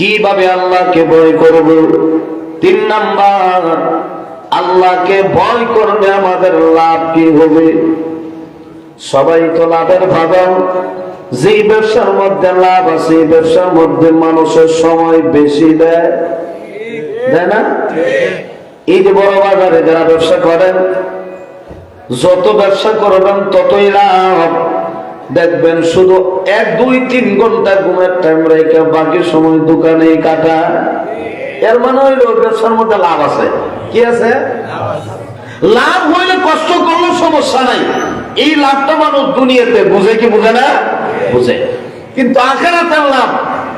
কীভাবে আল্লাহকে ভয় করব? তিন নাম্বার, আল্লাহকে ভয় করলে আমাদের লাভ কি হবে? সবাই তো লাভের ভাবেন যে ব্যবসার মধ্যে লাভ আছে ব্যবসার মধ্যে মানুষের সময় বেশি দেয়। দেয় না? এই যে বড় বাজারে যারা ব্যবসা করেন, যত ব্যবসা করবেন ততই লাভ। দেখবেন শুধু এক, দুই, তিন ঘণ্টা ঘুমের টাইম রেখে বাকি সময় দোকানে কাটা। এর মানে হইল ব্যবসার মধ্যে লাভ আছে। কি আছে? লাভ হইলে কষ্ট করলেও সমস্যা নাই। এই লাভটা মানুষ দুনিয়াতে বুঝে কি বুঝে না? বুঝে। কিন্তু আখেরাতের লাভ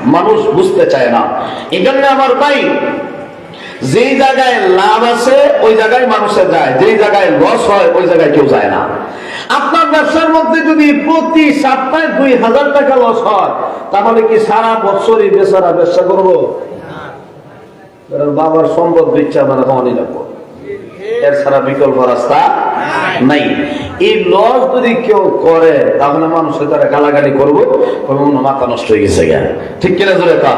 মানুষ বুঝতে চায় না। এই জন্য আমার ভাই যেই জায়গায় লাভ আছে, ওই জায়গায় মানুষের যায়। যেই জায়গায় লস হয়, ওই জায়গায় কেউ যায় না। আপনার ব্যবসার মধ্যে যদি প্রতি সপ্তাহে দুই হাজার টাকা লস হয়, তাহলে কি সারা বছরই বেচারা ব্যবসা করব? বাবার সম্পদ বিচ্ছা মানে কমানি রাখব এর বিকল্প রাস্তা নাই। এই লস যদি কেউ করে, তাহলে মানুষের তারা গালাগালি করব মাথা নষ্ট হয়ে গেছে ঠিক কিনা জোরে কা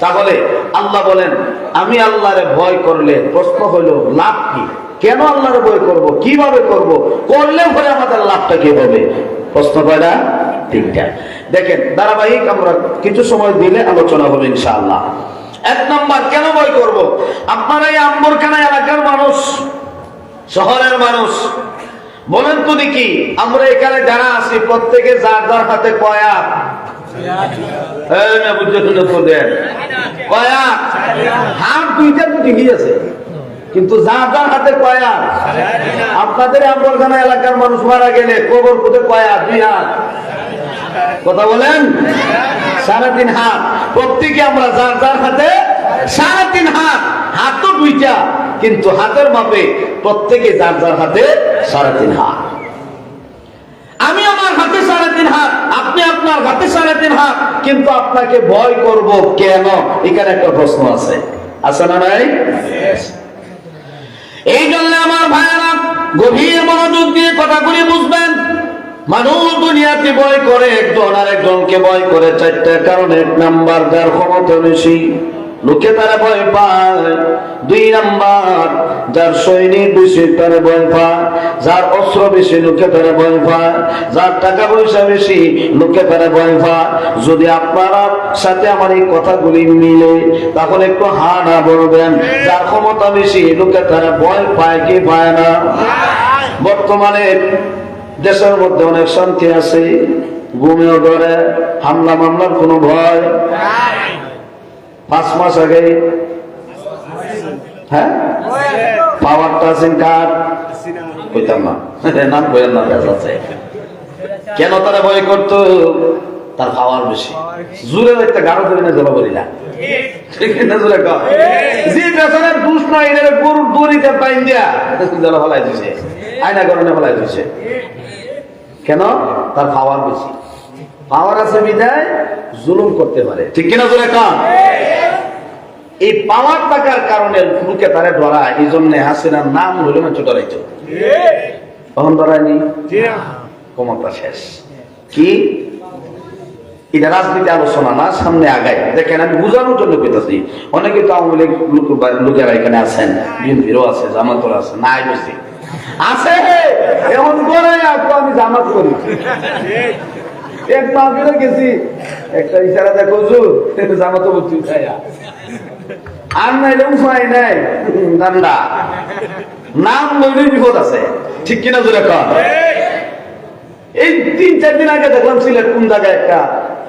তাহলে আল্লাহ বলেন, আমি আল্লাহরে ভয় করলে প্রশ্ন হলো লাভ কি? কেন আল্লাহরে ভয় করব? কীভাবে করব? করলে ভয় আমাদের লাভটা কি হবে প্রশ্ন কয়টা? তিনটা। দেখেন, ধারাবাহিক আমরা কিছু সময় দিলে আলোচনা হবে ইনশাআল্লাহ। এক নম্বর, কেন ভয় করব? আপনারা এই আম্বরখানা এলাকার মানুষ, শহরের মানুষ, বলেন তো দেখি, আমরা এখানে যারা আছি, প্রত্যেকে যার যার হাতে কয়া। হাত কিন্তু যার যার হাতে আপনাদের আম্বরখানা এলাকার মানুষ মারা গেলে কবর কোথায় কয়া, দুই হাত। কথা বলেন? সাড়ে তিন হাত। প্রত্যেকে আমরা যার যার হাতে সাড়ে তিন হাত। হাত তো দুইটা, কিন্তু হাতের মাপে প্রত্যেকে যার যার হাতে সাড়ে তিন হাত। আমি আমার হাতে সাড়ে তিন হাত আপনি আপনার হাতে সাড়ে তিন হাত কিন্তু আপনাকে ভয় করব কেন? এখানে একটা প্রশ্ন আছে। আছে না নাই? এই জন্য আমার ভাইয়েরা গভীর মনোযোগ দিয়ে কথাগুলি বুঝবেন। মানুষ দুনিয়াতে ভয় করে একজন আর একজনকে ভয় করে চারটা কারণ। এক নাম্বার যার ক্ষমতা বেশি। লোকে তারা ভয় পায়। দুই নাম্বার, যার সৈনিক বেশি তারা ভয় পায়, যার অস্ত্র বেশি লোকে তারা ভয় পায়, যার টাকা পয়সা বেশি লোকে তারা ভয় পায়। যদি আপনারা সাথে আমার এই কথাগুলি মিলে, তাহলে একটু হা না বলবেন। যার ক্ষমতা বেশি লোকে তারা ভয় পায় কি পায় না? বর্তমানে দেশের মধ্যে অনেক শান্তি আছে, ঘুমেও ধরে, হামলা মামলার কোনো ভয়? পাঁচ মাস আগে। হ্যাঁ? কেন তারা ভয় করতো? তার পাওয়ার বেশি। জুড়ে একটা করে না জল করি। না গরুর দড়িতে পাইন দিয়া। জল ফলাই দিছে। আয়না করণে ফলাই দিছে। কেন? তার পাওয়ার বেশি। পাওয়ার আছে বিদায় জুলুম করতে পারে। ঠিক কিনা জোরে কান এই পাওয়ার টাকার কারণে লোকে তারে ধরা এই জন্য হাসিনার নাম হইল না ছোট রাইতো তখন ধরায়নি? ক্ষমতা শেষ। কি? এটা রাজনীতি আলোচনা না সামনে আগায়। দেখেন আমি বুঝানোর জন্য পেতেছি অনেকে তো আওয়ামী লীগ লোক- লোকেরা এখানে আছেন বিএনপিরও আছে জামাতর আছে নাই বুঝছি। আছে এমন করে আপু আমি জামাত করি। এক মাহফিলে গেছি একটা ইশারা দেখো জামাত বলছি আর নাইলে উপায় নাই। দান্দা। নাম লইলে বিপদ আছে। ঠিক কিনা জোরে কর এই তিন চার দিন আগে দেখলাম সিলেট কোন জায়গায় একটা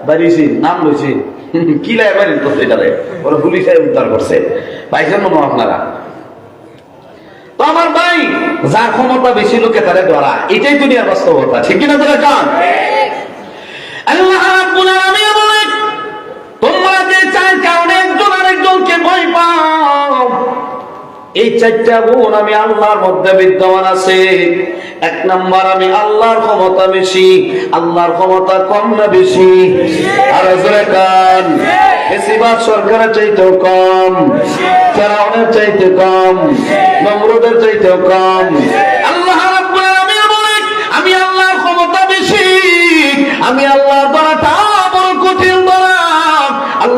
বাড়িছি নাম লইছি। কিলায় বাড়ি তো সেটারে ওরা পুলিশে উদ্ধার করছে। পাইছেন মনে আপনারা? তো আমার ভাই যার ক্ষমতা বেশি লোকে তারে ধরা এটাই দুনিয়ার বাস্তবতা। ঠিক কিনা তোরা কান? আল্লাহ রাব্বুল আলামিন আরেকজনকে ভয় পাও। এই চারটা গুণ আমি আল্লাহর মধ্যে বিদ্যমান আছে। এক নাম্বার, আমি আল্লাহর ক্ষমতা বেশি। আল্লাহর ক্ষমতা কম না বেশি? বেশিরভাগ সরকারের চাইতেও কম। চাইতে কম। নমরুদের চাইতেও কম। আল্লাহ আমি আল্লাহর ক্ষমতা বেশি। আমি আল্লাহর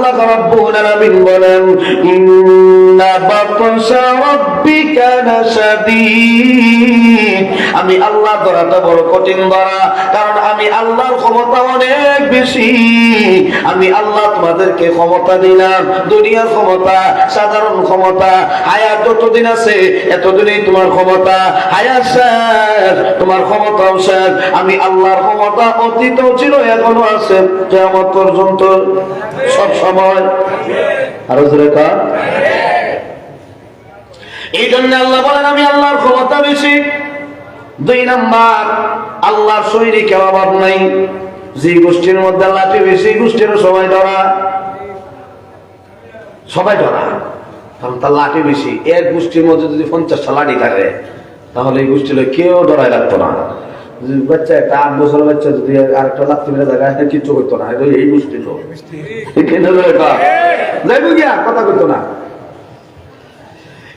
আল্লাহ রাব্বুল আলামিন বলেন ইন্না বাতশা লাশাদীদ আমি আল্লাহ ধরাটা বড় কঠিন ধরা কারণ আমি আল্লাহর ক্ষমতা অনেক বেশি। আমি আল্লাহ তোমাদেরকে ক্ষমতা দিলাম, দুনিয়ার ক্ষমতা, সাধারণ ক্ষমতা, হায়াত যতদিন আছে এতদিনই তোমার ক্ষমতা। হায়াত শেষ তোমার ক্ষমতাও স্যার, আমি আল্লাহর ক্ষমতা অতীতও ছিল, এখনও আছে কেমন পর্যন্ত, সব সময়। আরও জোরে কার। এই জন্য আল্লাহ বলেন আমি আল্লাহর ক্ষমতা বেশি। দুই নাম্বার আল্লাহর শৈরিকের অভাব নাই। যে গোষ্ঠীর মধ্যে লাঠি বেশি গোষ্ঠীরও সবাই ধরা। সবাই ধরা। কারণ তার লাঠি বেশি। এক গোষ্ঠীর মধ্যে যদি পঞ্চাশটা লাঠি থাকে তাহলে এই গোষ্ঠীর কেউ ডরাই রাখতো না। বাচ্চা একটা আট বছরের বাচ্চা যদি আরেকটা লাঠি মেরে জায়গায় কিচ্ছু করতো না। এই গোষ্ঠীর যাইব গিয়া কথা কইতো না।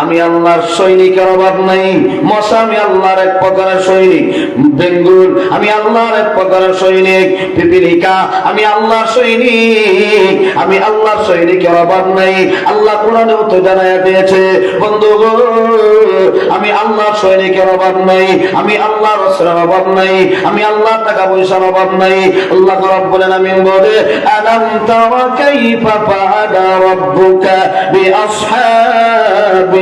আমি আল্লাহর সৈনিকের অভাব নাই। মশা আমি আল্লাহর এক প্রকারের সৈনিক। বেঙ্গুল আমি আল্লাহর এক প্রকারের সৈনিক। পিপিলিকা, আমি আল্লাহর সৈনিক। আমি আল্লাহর সৈনিকের অভাব নাই। আল্লাহ কোরআনেও তো জানাইয়া দিয়েছে বন্ধু আমি আল্লাহর সৈনিকের অভাব নাই। আমি আল্লাহর রসের অভাব নাই। আমি আল্লাহর টাকা পয়সার অভাব নাই। আল্লাহ রাব্বুল আমি বলে, আলাম তারা কাইফা ফাআলা রাব্বুকা বিআসহাবিল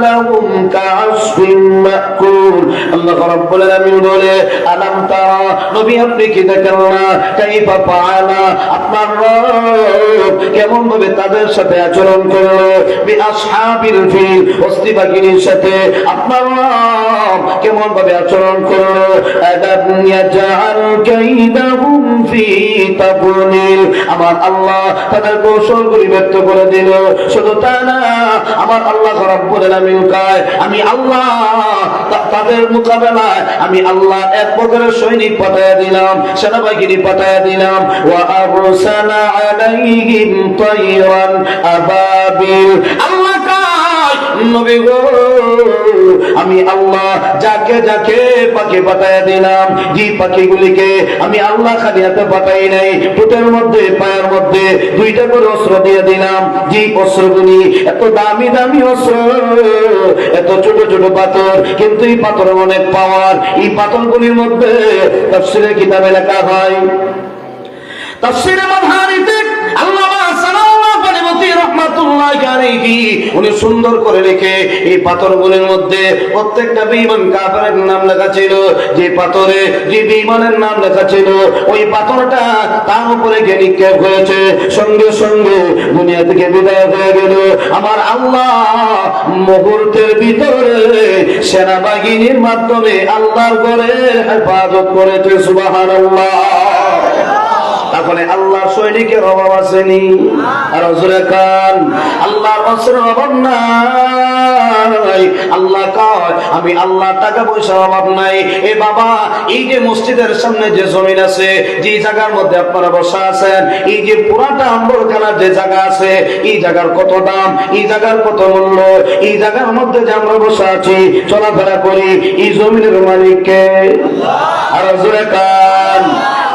কালাহুম কাআসফিম মাকুল আল্লাহ রাব্বুল আলামিন বলে, আলাম তারা, নবী আপনি কি দেখেন না? কাইফা ফাআলা আপনার রব কেমন ভাবে তাদের সাথে আচরণ করল? বি আসহাবিল ফিল, অস্থি বাহিনীর সাথে আপনার রব কেমন ভাবে আচরণ করল? আদাব ইয়াজাল কাইদাহুম ফি তাবনিল আমার আল্লাহ তাদের কৌশলগুলি ব্যক্ত করে দিল। শুধু তা না, আমার আল্লাহ রাব্বুল আলামিন কয় আমি আল্লাহ তাদের মোকাবেলায় আমি আল্লাহ এক প্রকারের সৈনিক পাঠায় দিলাম, সেনাবাহিনী পাঠায় দিলাম। আবাবিল। আল্লাহ নবী গো আমি আল্লাহ যাকে যাকে পাখি পাঠাইয়া দিলাম যে পাখিগুলিকে আমি আল্লাহ খালি হাতে পাঠাই নাই, ঠোঁটের মধ্যে, পায়ের মধ্যে দুইটা করে অস্ত্র দিয়ে দিলাম। যে অস্ত্রগুলি এত দামি দামি অস্ত্র, এত ছোট ছোট পাথর, কিন্তু এই পাথরের অনেক পাওয়ার এই পাথরগুলির মধ্যে তাফসীরের কিতাবে লেখা হয় সালাউল্লাহ আলাইহি উনি সুন্দর করে রেখে এই পাথরগুলোর মধ্যে প্রত্যেকটা নাম লেখা ছিল। যে পাথরে, যে নাম লেখা ছিল, ওই পাথরটা তার উপরে গিয়ে নিক্ষেপ হয়েছে। সঙ্গে সঙ্গে দুনিয়া থেকে বিদায় হয়ে গেল। আমার আল্লাহ মুহূর্তের ভিতরে সেনাবাহিনীর মাধ্যমে আল্লাহর হেফাজত করেছে, সুবহানাল্লাহ। তাহলে সৈনিকের অভাব আসেনি। আর হজরে খান আল্লাহ অস্ত্রের অভাব নাই। আল্লাহ কয়, আমি আল্লাহ টাকা পয়সার অভাব নাই। এ বাবা, এই যে মসজিদের সামনে যে জমিন আছে, যে জায়গার মধ্যে আপনারা বসা আছেন, এই যে পুরাটা আম্বরখানার যে জায়গা আছে, এই জায়গার কত দাম, এই জায়গার কত মূল্য, এই জায়গার মধ্যে যে আমরা বসা আছি, চলাফেরা করি, এই জমিনের মালিককে। আর হজরে খান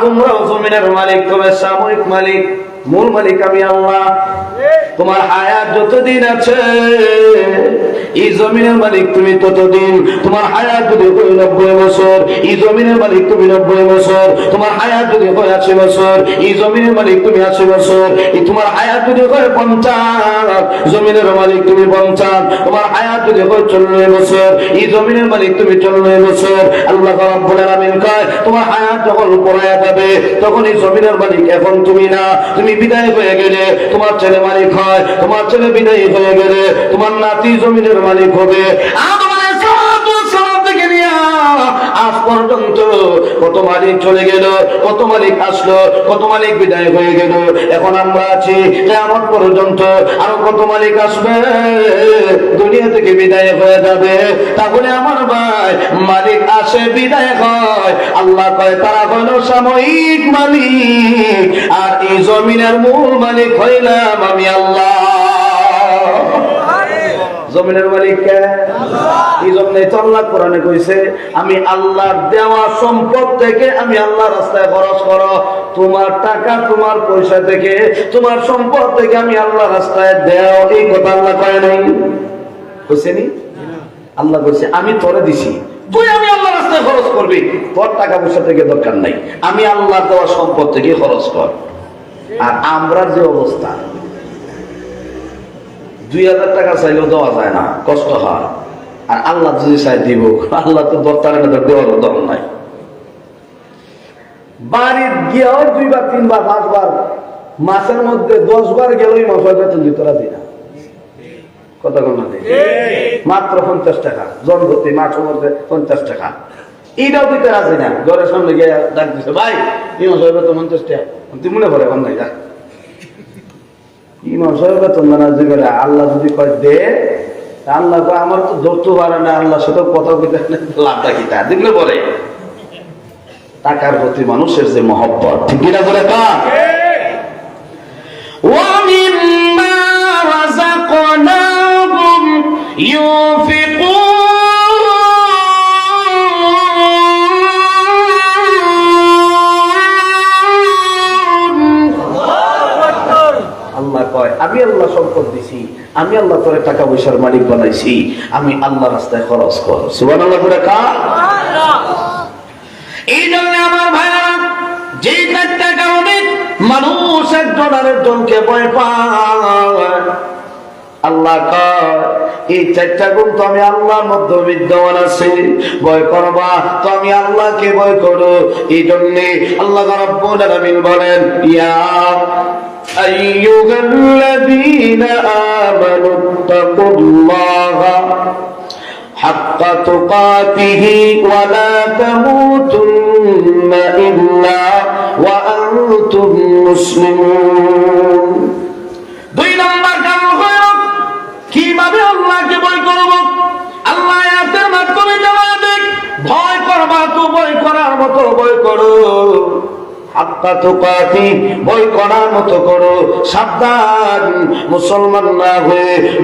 তোমরাও জমিনের মালিক তবে সাময়িক মালিক। মূল মালিক আমি আল্লাহ। তোমার হায়াত যতদিন আছে, এই জমিনের মালিক তুমি ততদিন। তোমার হায়াত যদি হয় নব্বই বছর, এই জমিনের মালিক তুমি নব্বই বছর। তোমার হায়াত যদি হয় আশি বছর, এই জমিনের মালিক তুমি আশি বছর। এই তোমার হায়াত যদি হয় পঞ্চাশ, জমিনের মালিক তুমি পঞ্চাশ। তোমার হায়াত যদি হয় চল্লিশ বছর, এই জমিনের মালিক তুমি চল্লিশ বছর। আল্লাহ রাব্বুল আলামিন কয়, তোমার হায়াত যখন পড়ায়া যাবে, তখন এই জমিনের মালিক এখন তুমি না। তুমি বিদায় হয়ে গেলে তোমার ছেলে মালিক হয়, তোমার ছেলে বিদায় হয়ে গেলে তোমার নাতি জমিনের মালিক হবে। আর আলাইহিস সব থেকে আজ পর্যন্ত কত মালিক চলে গেল, কত মালিক আসলো, কত মালিক বিদায় হয়ে গেল। এখন আমরা আছি কেমন পর্যন্ত আরও কত মালিক আসবে? দুনিয়া থেকে বিদায় হয়ে যাবে। তাহলে আমার ভাই, মালিক আসে, বিদায় হয়। আল্লাহ কয়, তারা হলো সাময়িক মালিক, আর এই জমিনের মূল মালিক হইলাম আমি আল্লাহ। জমিনের মালিক কে? এই জন্য তো আল্লাহ কোরআনে কইছে আমি আল্লাহর দেওয়া সম্পদ থেকে আমি আল্লাহ রাস্তায় খরচ করো। তোমার টাকা তোমার পয়সা থেকে তোমার সম্পদ থেকে আমি আল্লাহ রাস্তায় দেও। এই কথা আল্লাহ কয় নাই। কইছে নি? আল্লাহ কইছে আমি তোরে দিছি। তুই আমি আল্লাহ রাস্তায় খরচ করবি। তোর টাকা পয়সা থেকে দরকার নাই। আমি আল্লাহ দেওয়া সম্পদ থেকে খরচ কর। আর আমরা যে অবস্থা দুই হাজার টাকা চাইলেও দেওয়া যায় না, কষ্ট হয়। আর আল্লাহ যদি চাই দিব, আল্লাহ তো দরকারে না দেওয়ার দরকার নাই। বাড়ির গিয়েও দুইবার, তিনবার, পাঁচবার মাসের মধ্যে দশ বার গেলেই মাস বেতন দিতে রাজি না। কথা কোন মাত্র পঞ্চাশ টাকা জনভর্তি মাসের মধ্যে পঞ্চাশ টাকা। এইটাও দিতে রাজি না। ঘরের সামনে গিয়ে ডাক দিছে, ভাই, এই মাসের বেতন পঞ্চাশ টাকা। তুই মনে করে এখন নাই ইমাম তোমরা আল্লাহ যদি কয় দে আল্লাহ কয়, আমার তো ধরতে পারে না, আল্লাহ সাথে কথা কি দেখলে বলে। টাকার প্রতি মানুষের যে মহব্বত, ঠিক কিনা বলে তা আমি আল্লাহ সম্পদ দিছি আমি আল্লাহ তোরে টাকা পয়সার মালিক বানাইছি আমি আল্লাহ রাস্তায় খরচ কর। সুবান আল্লাহ করে? কা এই জন্য আমার ভাইয়ারা যে চারটা কারণে মানুষ একজন আরেকজনকে ভয় পায়। আল্লাহ এই চারটা গুণ তো আমি আল্লাহর মধ্যে বিদ্যমান আছে ভয় করবা তো আমি আল্লাহকে ভয় করো। এই জন্যে আল্লাহ বলেন ইয়া أيها الذين آمنوا اتقوا الله حق تقاته ولا تموتن إلا وأنتم مسلمون দুই নম্বর কারণ হল কিভাবে আল্লাহকে ভয় করব আল্লাহ আয়াতের মাধ্যমে জানা দেখ ভয় করবা তো ভয় করার মতো ভয় করো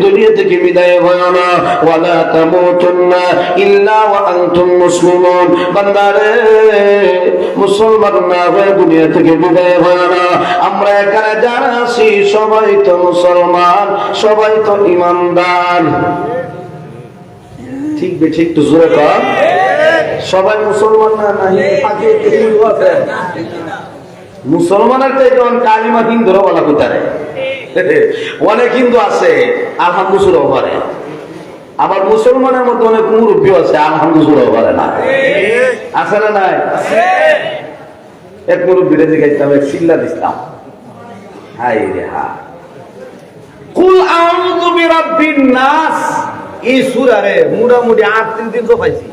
দুনিয়া থেকে বিদায় হয় না। আমরা এখানে যারা আছি, সবাই তো মুসলমান, সবাই তো ইমানদার। ঠিক বে ঠিক তো জোরে সবাই মুসলমান না না ফাঁকে হিন্দু আছে। মুসলমানের চাইতে অনেক কালিমা হিন্দুরা বলা কোথায়? অনেক হিন্দু আছে আলহামদুসুরাও পারে। আবার মুসলমানের মধ্যে অনেক মুরব্বী আছে আলহামদুসুরাও পারে না। আছে না নাই? এক মুরব্বীরে জিজ্ঞাসা এক চিল্লা দিতাম হাই রে হা কুল আউযু বিরাব্বিন নাস। এই মোটামুটি আট তিন দিন তো পাইছি।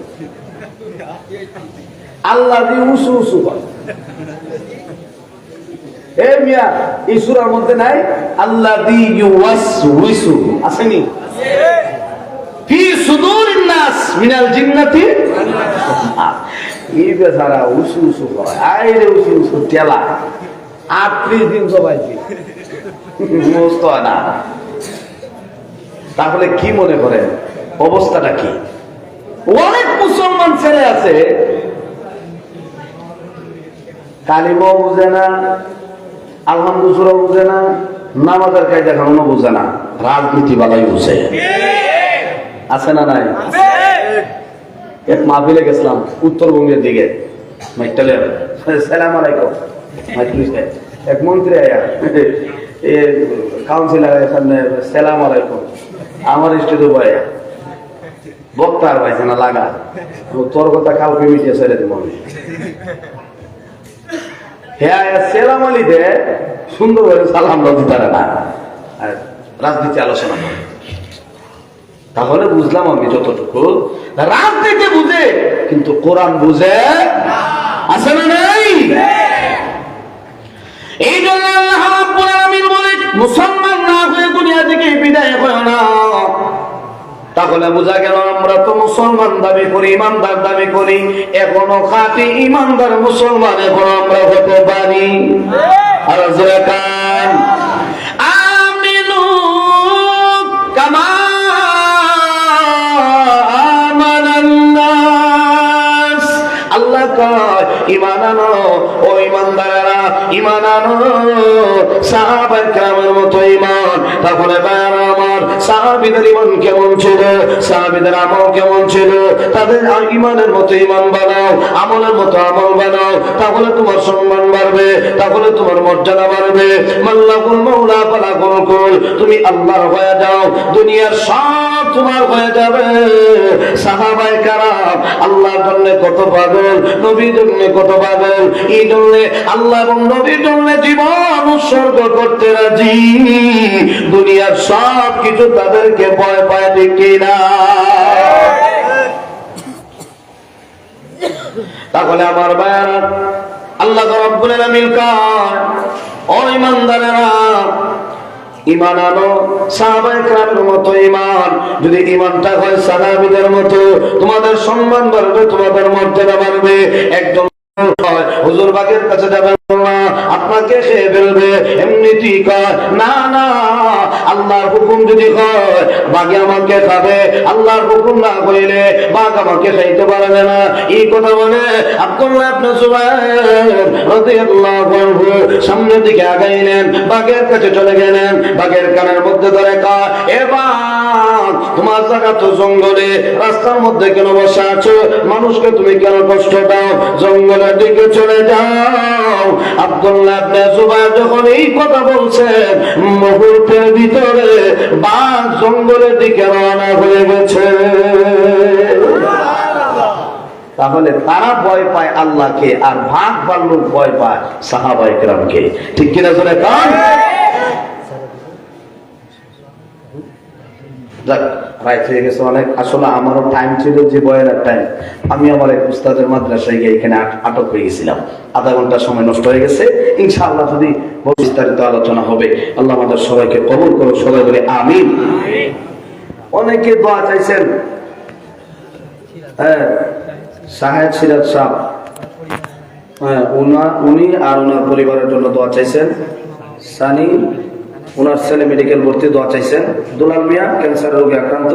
আল্লাহ উসু উসু দিন তাহলে কি মনে করেন? অবস্থাটা কি? অনেক মুসলমান ছেলে আছে। কালিমাও বুঝে না। আলহামদুসুরাও বুঝে না নামাজের কায়দা খানো বুঝে না রাজনীতি বালাই বুঝে। আছে না নাই? এক মাহফিলে গেছিলাম উত্তরবঙ্গের দিকে। মাইটালে সালাম আলাইকুম। এক মন্ত্রী আয়া এ কাউন্সিলর সামনে সালাম আলাইকুম। আমার স্টেজ আয়া বক্তা আর পাইছে না লাগা। তোর কথা কালকে মিটিয়ে ছেড়ে দিব আমি। হ্যাঁ সেলাম আলী দে সুন্দর করে সালাম দিতে পারে না। রাজনীতি আলোচনা করে। তাহলে বুঝলাম আমি যতটুকু। রাজনীতি বুঝে, কিন্তু কোরআন বুঝে আছে না নাই? এই জন্য আল্লাহ বলে, মুসলমান না হয়ে দুনিয়া থেকে বিদায় হয় না। তাহলে বোঝা গেল আমরা তো মুসলমান দাবি করি, ইমানদার দাবি করি। এখনও খাঁটি ইমানদার মুসলমান এখন আমরা হতে পারি। আর কান। ইমানের মতো ইমান বানাও, আমলের মতো আমল বানাও, তাহলে তোমার সম্মান বাড়বে, তাহলে তোমার মর্যাদা বাড়বে। মাল্লাকুল তুমি আল্লাহর হয়ে যাও, দুনিয়ার সব তোমার হয়ে যাবে। সাহাবায়ে কারাম আল্লাহর জন্য কত পাগল, নবীর জন্য কত পাগল। এই জন্য আল্লাহ এবং নবীর জন্য জীবন উৎসর্গ করতে রাজি। দুনিয়ার সব কিছু তাদেরকে ভয় পায়, ঠিক না? তাহলে আমার ভাইয়ারা, আল্লাহ রব্বুল আলামিন কয়, ও ইমানদারেরা ইমান আনো। সাহাবায়ে কেরামের মতো ইমান যদি ইমানটা হয় সাহাবিদের মতো তোমাদের সম্মান বাড়বে তোমাদের মর্যাদা বাড়বে। হয়, হুজুর কাছে যাবেন না, আপনাকে ফেলবে। কয় না না, আল্লাহর হুকুম যদি হয়, বাঘে আমাকে খাবে। আল্লাহর হুকুম না করিলে বাঘ আমাকে খাইতে পারবে না। এই কথা বলে আব্দুল্লাহ আনহু সামনের দিকে আগাইলেন, বাঘের কাছে চলে গেলেন। বাঘের কানের মধ্যে ধরে কা এ বাঘ তোমার মুহূর্তের ভিতরে বাঘ জঙ্গলের দিকে হয়ে গেছে। তাহলে তারা ভয় পায় আল্লাহকে, আর ভাগ ভাল্লুক ভয় পায় সাহাবাই কেরামকে। ঠিক কিনা কান? যাক রাইট হয়ে গেছে অনেক। আসলে আমারও টাইম ছিল যে বয়ের টাইম আমি আমার এক উস্তাদের মাদ্রাসায় গিয়ে এখানে আটক হয়ে গেছিলাম। আধা ঘণ্টা সময় নষ্ট হয়ে গেছে। ইনশাআল্লাহ যদি বিস্তারিত আলোচনা হবে, আল্লাহ আমাদের সবাইকে কবল করো সবাই বলে আমিন। অনেকে দোয়া চাইছেন। হ্যাঁ সাহেদ সিরাজ সাহ হ্যাঁ উনি আর ওনার পরিবারের জন্য দোয়া চাইছেন। সানি ওনার ছেলে মেডিকেল ভর্তি দোয়া চাইছেন দুলাল মিয়া ক্যান্সার রোগে আক্রান্ত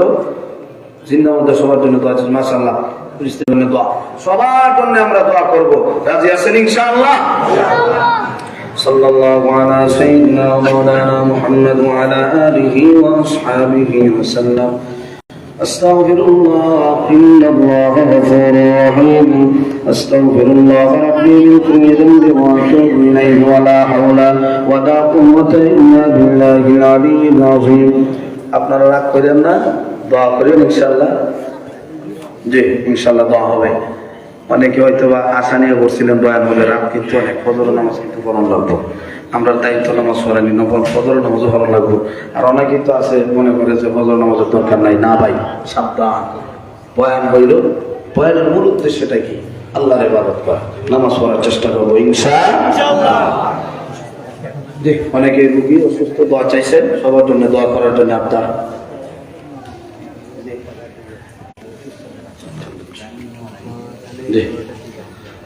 জিন্দার মধ্যে সবার জন্য দোয়া চাইছেন মাসাল্লাহ স্ত্রীর জন্য দোয়া সবার জন্য আমরা দোয়া করব রাজি আছেন ইনশাআল্লাহ صلى الله على سيدنا ومولانا محمد وعلى آله وأصحابه وسلم أستغفر الله إن الله غفور رحيم أستغفر الله ربي من كل ذنب وأتوب إليه ولا حول ولا قوة إلا بالله العلي العظيم আপনারা রাগ করেন না দোয়া করেন ইনশাল্লাহ জি ইনশাল্লাহ দোয়া হবে অনেকে হয়তো বা আশা নিয়ে করছিলেন দয়ার মধ্যে রাত কিন্তু অনেক ফজর নামাজ কিন্তু পড়ানো লাগবো আমরা দায়িত্ব নামাজ পড়ানি নফল ফজর নামাজও ভালো লাগবো। আর অনেকেই তো আছে মনে করে যে ফজর নামাজের দরকার নাই। না ভাই, সাবধান। বয়ান হইল, বয়ানের মূল উদ্দেশ্যটা কি? আল্লাহর ইবাদত করা। নামাজ পড়ার চেষ্টা করব, ইনশা জি অনেকে রুগী অসুস্থ, দোয়া চাইছেন সবার জন্য দোয়া করার জন্য আপনার জি।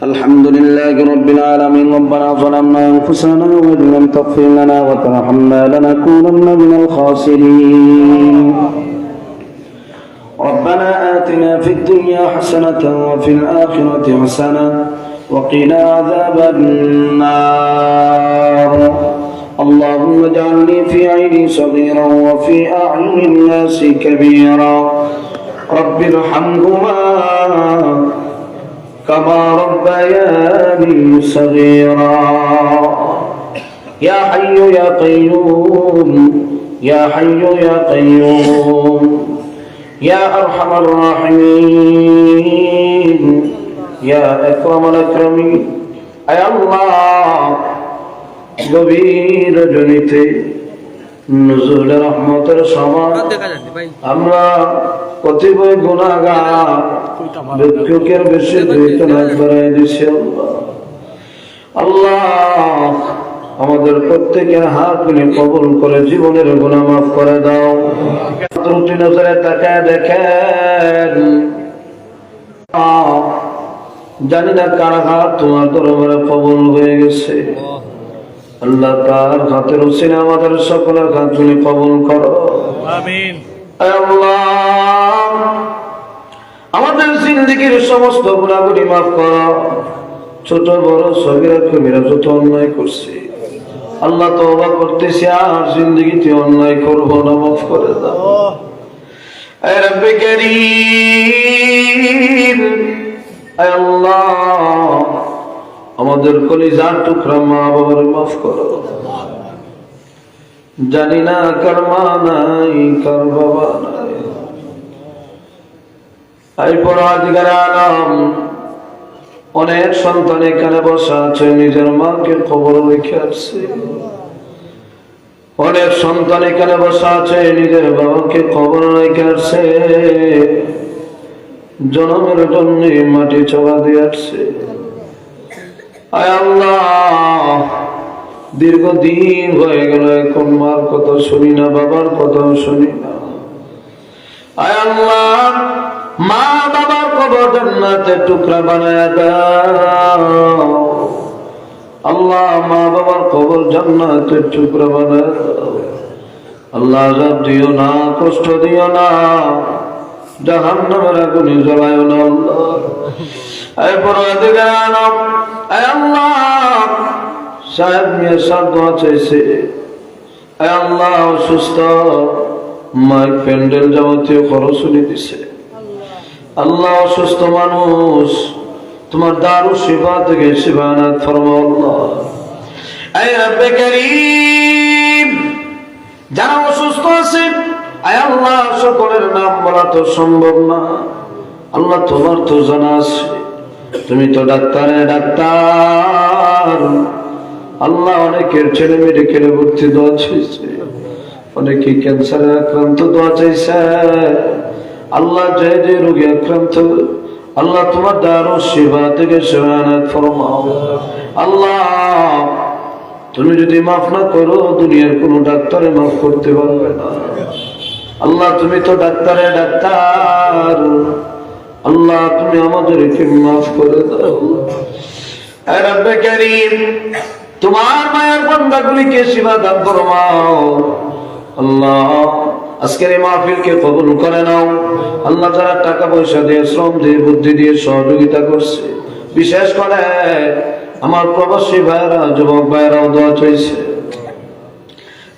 الحمد لله رب العالمين. ربنا ظلمنا أنفسنا وإن لم تغفر لنا وترحمنا لنكونن من الخاسرين. ربنا آتنا في الدنيا حسنة وفي الآخرة حسنة وقنا عذاب النار. اللهم اجعلني في عيني صغيرا وفي أعين الناس كبيرا. رب ارحمهما. كما ربياني صغيرا يا حي يا قيوم يا حي يا قيوم يا أرحم الراحمين يا أكرم الأكرمين أي الله গভীর জনিতে নজরুল রহমতের সমান আমরা কতিপয় গুণাগার বেশি আল্লাহ। আমাদের প্রত্যেকের হাত গুলি কবল করে জীবনের গুণা মাফ করে দাও। ত্রুটি নজরে তাকায় দেখেন। জানি না কার হাত তোমার দরবারে কবল হয়ে গেছে। আল্লাহ তার হাতের উসিনে আমাদের সকলের হাত তুমি কবল করো। আমিন। আমাদের জিন্দগির সমস্ত গুণাগুলি মাফ কর। ছোট, বড় সগিরা কবিরা যত অন্যায় করছি, আল্লাহ তো অবাক করতেছি, আর জিন্দগিতে অন্যায় করব না, মাফ করে দাও। আল্লাহ, আমাদের কলিজার টুকরা মা বাবার মাফ করো। জানি না কার মা নাই কার বাবা নাই। আলম অনেক সন্তান এখানে বসা আছে, নিজের মাকে খবর রেখে আসছে। অনেক সন্তান এখানে বসা আছে, নিজের বাবাকে খবর রেখে আসছে। জনমের জন্য মাটি চলা দিয়ে আসছে। আয় আল্লাহ দীর্ঘদিন হয়ে গেল, এখন মার কথা শুনি না, বাবার কথা শুনি না। আল্লাহ, মা বাবার কবর জান্নাতের টুকরা বানায় আল্লাহ, মা বাবার কবর জান্নাতের টুকরা বানায় আল্লাহ, আজাব দিও না, কষ্ট দিও না, জাহান্নামের আগুনে জ্বলায় না আল্লাহ। আয় আয় আল্লাহ সাহেব নিয়ে সব দোয়া চাইছে আল্লাহ অসুস্থ মাইক প্যান্ডেল যাবতীয় খরচ উনি দিছে। আল্লাহ অসুস্থ মানুষ, তোমার দারু সেবা থেকে সেবানাথ ফরমা আল্লাহ। যারা অসুস্থ আছে আয় আল্লাহ সকলের নাম বলা তো সম্ভব না। আল্লাহ তোমার তো জানা আছে, তুমি তো ডাক্তারে ডাক্তার। আল্লাহ অনেকের ছেলে মেডিকেলে ভর্তি দোয়া চাইছে। অনেকে ক্যান্সারে আক্রান্ত দোয়া চাইছে। আল্লাহ যে যে রোগী আক্রান্ত, আল্লাহ তোমার দারো সেবা থেকে ফরমাও। আল্লাহ, তুমি যদি মাফ না করো, দুনিয়ার কোন ডাক্তারে মাফ করতে পারবে না। আল্লাহ, তুমি তো ডাক্তারে ডাক্তার। আল্লাহ, তুমি আমাদেরকে মাফ করে দাও। তোমার মায়ের বন্দাগুলিকে সেবা দান ফরমাও আল্লাহ, আজকের এই মাহফিলকে কবুল করে নাও। আল্লাহ যারা টাকা পয়সা দিয়ে, শ্রম দিয়ে, বুদ্ধি দিয়ে সহযোগিতা করছে, বিশেষ করে আমার প্রবাসী ভাইয়েরা, যুবক ভাইয়েরাও দোয়া চাইছে।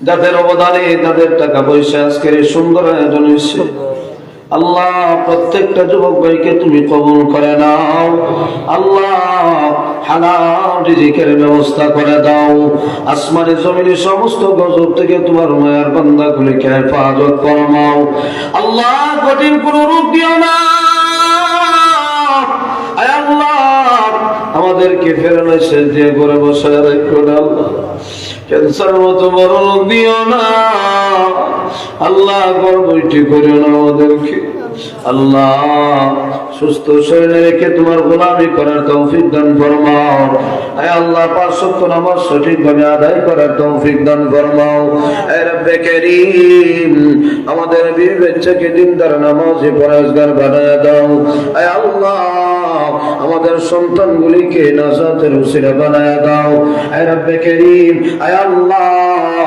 যাদের অবদানে, তাদের টাকা পয়সা আজকের সুন্দর আয়োজন হয়েছে। আল্লাহ, প্রত্যেকটা যুবক ভাইকে তুমি কবুল করে নাও। আল্লাহ, হালাল ব্যবস্থা করে দাও। আসমানে জমিনে সমস্ত গজব থেকে তোমার মায়ের বান্দা গুলিকে হেফাজত ফরমাও আল্লাহ, কঠিন কোন রূপ দিও না। আল্লাহ, আমাদেরকে ফেরানো শেষ দিয়ে করে বসে রেখো আল্লাহ আল্লাহ গর্বটি করিও না আমাদেরকে আল্লাহ, সুস্থ শরীরে রেখে তোমার গোলামি করার তৌফিক দান ফরমাও। আয় আল্লাহ, পাঁচ সত্য নামাজ সঠিকভাবে আদায় করার তৌফিক দান ফরমাও। আয় রব্বে করিম, আমাদের বীর বাচ্চাকে দিনদার নামাজে পরাজগার বানায় দাও। আয় আল্লাহ, আমাদের সন্তানগুলিকে নাজাতের উসিরা বানায় দাও। আয় রব্বে করিম, আয় আল্লাহ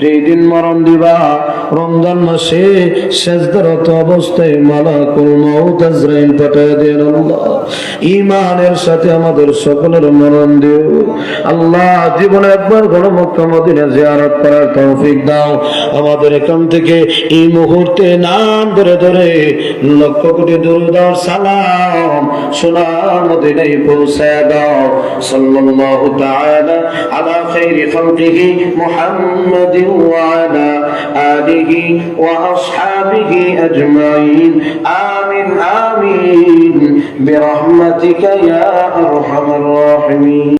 যেই দিন মরণ দিবা, রমজান মাসে শেষদারত অবস্থায় মালাকুল মাউত আজরাইল দেন আল্লাহ। ইমানের সাথে আমাদের সকলের মরণ দিও। আল্লাহ জীবনে একবার ঘর মক্কা মদিনা জিয়ারত করার তৌফিক দাও। আমাদের এখান থেকে এই মুহূর্তে নাম ধরে ধরে লক্ষ কোটি দুরুদার সালাম সোনার মদিনায় পৌঁছায় দাও। সাল্লাল্লাহু তাআলা আলা খাইরি খালকিহি মুহাম্মাদিন محمد وعلى آله وأصحابه أجمعين. آمين آمين. برحمتك يا أرحم الراحمين.